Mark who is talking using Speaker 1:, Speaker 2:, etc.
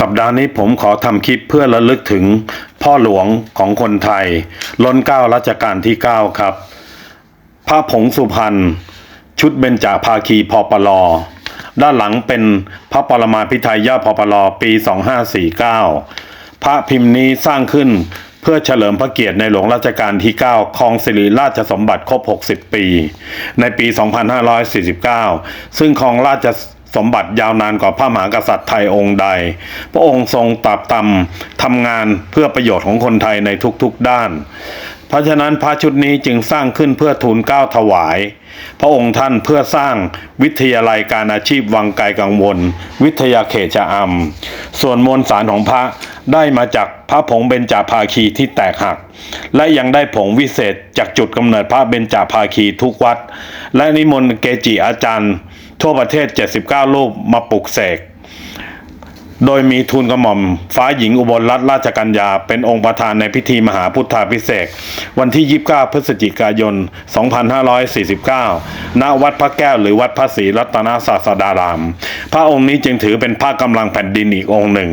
Speaker 1: สัปดาห์นี้ผมขอทำคลิปเพื่อระลึกถึงพ่อหลวงของคนไทยล้นเกล้ารัชกาลที่ 9 ครับ พระผงสุพรรณชุดเบญจภาคีพอปลอด้านหลังเป็นพระปรมาภิไธยยอดพปลอปี 2549 พระพิมพ์นี้สร้างขึ้นเพื่อเฉลิมพระเกียรติในหลวงรัชกาลที่ 9ครองสิริราชสมบัติครบ 60 ปี ในปี 2549 ซึ่งครองราช สมบัติยาวนานกว่าพระมหากษัตริย์ไทยองค์ใด พระองค์ทรงตราบตำทำงานเพื่อประโยชน์ของคนไทยในทุกๆด้าน เพราะฉะนั้นพระชุดนี้จึงสร้างขึ้นเพื่อทูลเก้าถวาย พระองค์ท่านเพื่อสร้างวิทยาลัยการอาชีพวังไกลกังวล วิทยาเขตชะอำส่วนมวลสารของพระได้มาจากพระผงเบญจภาคีที่แตกหัก และยังได้ผงวิเศษจากจุดกำเนิดพระเบญจภาคีทุกวัด และนิมนต์เกจิอาจารย์ ทั่วประเทศ 79 รูปมาปลุกเสก โดยมีทูลกระหม่อม ฟ้าหญิงอุบลรัตนราชกัญญา เป็นองค์ประธานในพิธีมหาพุทธาพิเศษวันที่ 29 พฤศจิกายน 2549 ณ วัดพระแก้วหรือวัดพระศรีรัตนศาสดาราม พระองค์นี้จึงถือเป็นพระกำลังแผ่นดินอีกองค์หนึ่ง